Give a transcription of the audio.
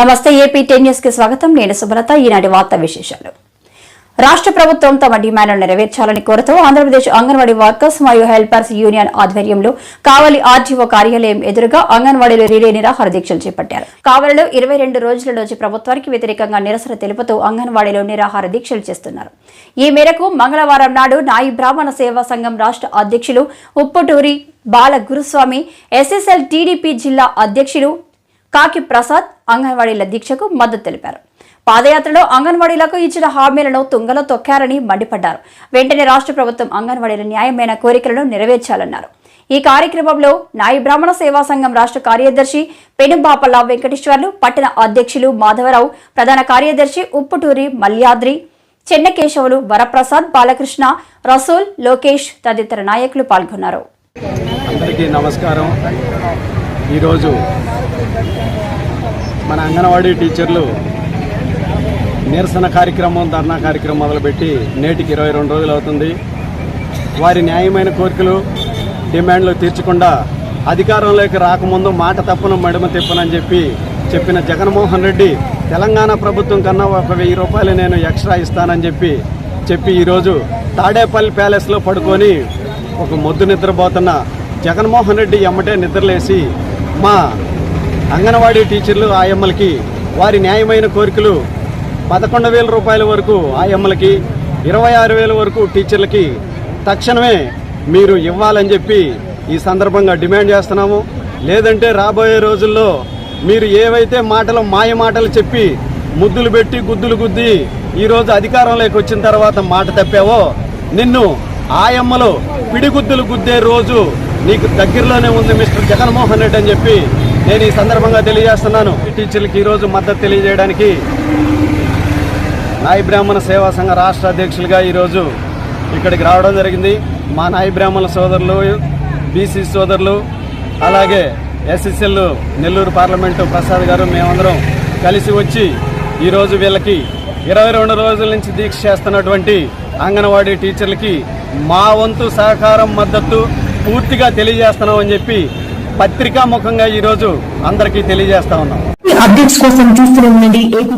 నమస్తే AP ten న్యూస్కి స్వాగతం. నేను సుబ్రత ఈనాటి వార్తా విశేషాలు. రాష్ట్ర ప్రభుత్వం తమ డిమాండ్లను నెరవేర్చాలని కోరుతూ ఆంధ్రప్రదేశ్ అంగన్వాడీ వర్కర్స్ మరియు హెల్పర్స్ యూనియన్ ఆధ్వర్యంలో కావలి ఆర్జీఓ కార్యాలయం ఎదురుగా అంగన్వాడీలు రిలే నిరాహార దీక్షలు చేపట్టారు. కావలిలో ఇరవై రెండు రోజుల నుంచి ప్రభుత్వానికి వ్యతిరేకంగా నిరసన తెలుపుతూ అంగన్వాడీలో నిరాహార దీక్షలు చేస్తున్నారు. ఈ మేరకు మంగళవారం నాడు నాయి బ్రాహ్మణ సేవా సంఘం రాష్ట్ర అధ్యక్షులు ఉప్పుటూరి బాల గురుస్వామి ఎస్ఎస్ఎల్ టీడీపీ జిల్లా అధ్యక్షులు కాకి ప్రసాద్ అంగన్వాడీల దీక్షకు మద్దతు తెలిపారు. పాదయాత్రలో అంగన్వాడీలకు ఇచ్చిన హామీలను తుంగలో తొక్కారని మండిపడ్డారు. వెంటనే రాష్ట్ర ప్రభుత్వం అంగన్వాడీల న్యాయమైన కోరికలను నెరవేర్చాలన్నారు. ఈ కార్యక్రమంలో నాయి బ్రాహ్మణ సేవా సంఘం రాష్ట్ర కార్యదర్శి పెనుబాపల్ల వెంకటేశ్వర్లు పట్టణ అధ్యక్షులు మాధవరావు ప్రధాన కార్యదర్శి ఉప్పుటూరి మల్యాద్రి చెన్నకేశవులు వరప్రసాద్ బాలకృష్ణ రసూల్ లోకేష్ తదితర నాయకులు పాల్గొన్నారు. అందరికీ నమస్కారం. ఈరోజు మన అంగన్వాడీ టీచర్లు నిరసన కార్యక్రమం ధర్నా కార్యక్రమం మొదలుపెట్టి నేటికి ఇరవై రెండు రోజులు అవుతుంది. వారి న్యాయమైన కోరికలు డిమాండ్లు తీర్చకుండా అధికారంలోకి రాకముందు మాట తప్పును మడమ తిప్పనని చెప్పి చెప్పిన జగన్మోహన్ రెడ్డి తెలంగాణ ప్రభుత్వం కన్నా ఒక వెయ్యి రూపాయలు నేను ఎక్స్ట్రా ఇస్తానని చెప్పి చెప్పి ఈరోజు తాడేపల్లి ప్యాలెస్లో పడుకొని ఒక మొద్దు నిద్రపోతున్న జగన్మోహన్ రెడ్డి ఎమ్మటే నిద్రలేసి మా అంగన్వాడీ టీచర్లు ఆయమ్మలకి వారి న్యాయమైన కోరికలు పదకొండు వేల రూపాయల వరకు ఆయమ్మలకి ఇరవై ఆరు వేల వరకు టీచర్లకి తక్షణమే మీరు ఇవ్వాలని చెప్పి ఈ సందర్భంగా డిమాండ్ చేస్తున్నాము. లేదంటే రాబోయే రోజుల్లో మీరు ఏవైతే మాటలు మాయ మాటలు చెప్పి ముద్దులు పెట్టి గుద్దులు గుద్ది ఈరోజు అధికారంలోకి వచ్చిన తర్వాత మాట తప్పావో నిన్ను ఆయమ్మలు పిడిగుద్దులు గుద్దే రోజు నీకు దగ్గరలోనే ఉంది మిస్టర్ జగన్మోహన్ రెడ్డి అని చెప్పి నేను ఈ సందర్భంగా తెలియజేస్తున్నాను. ఈ టీచర్లకి ఈరోజు మద్దతు తెలియజేయడానికి నాయ బ్రాహ్మణ సేవా సంఘ రాష్ట్ర అధ్యక్షులుగా ఈరోజు ఇక్కడికి రావడం జరిగింది. మా నాయ బ్రాహ్మణ సోదరులు బీసీ సోదరులు అలాగే ఎస్ఎస్ఎల్ నెల్లూరు పార్లమెంటు ప్రసాద్ గారు మేమందరం కలిసి వచ్చి ఈరోజు వీళ్ళకి ఇరవై రెండు రోజుల నుంచి దీక్ష చేస్తున్నటువంటి అంగన్వాడీ టీచర్లకి మా వంతు సహకారం మద్దతు పూర్తిగా తెలియజేస్తున్నామని చెప్పి పత్రికా ముఖంగా ఈరోజు అందరికీ తెలియజేస్తా ఉన్నాం. అప్డేట్స్ కోసం చూస్తూనే ఉండండి. ఏపీ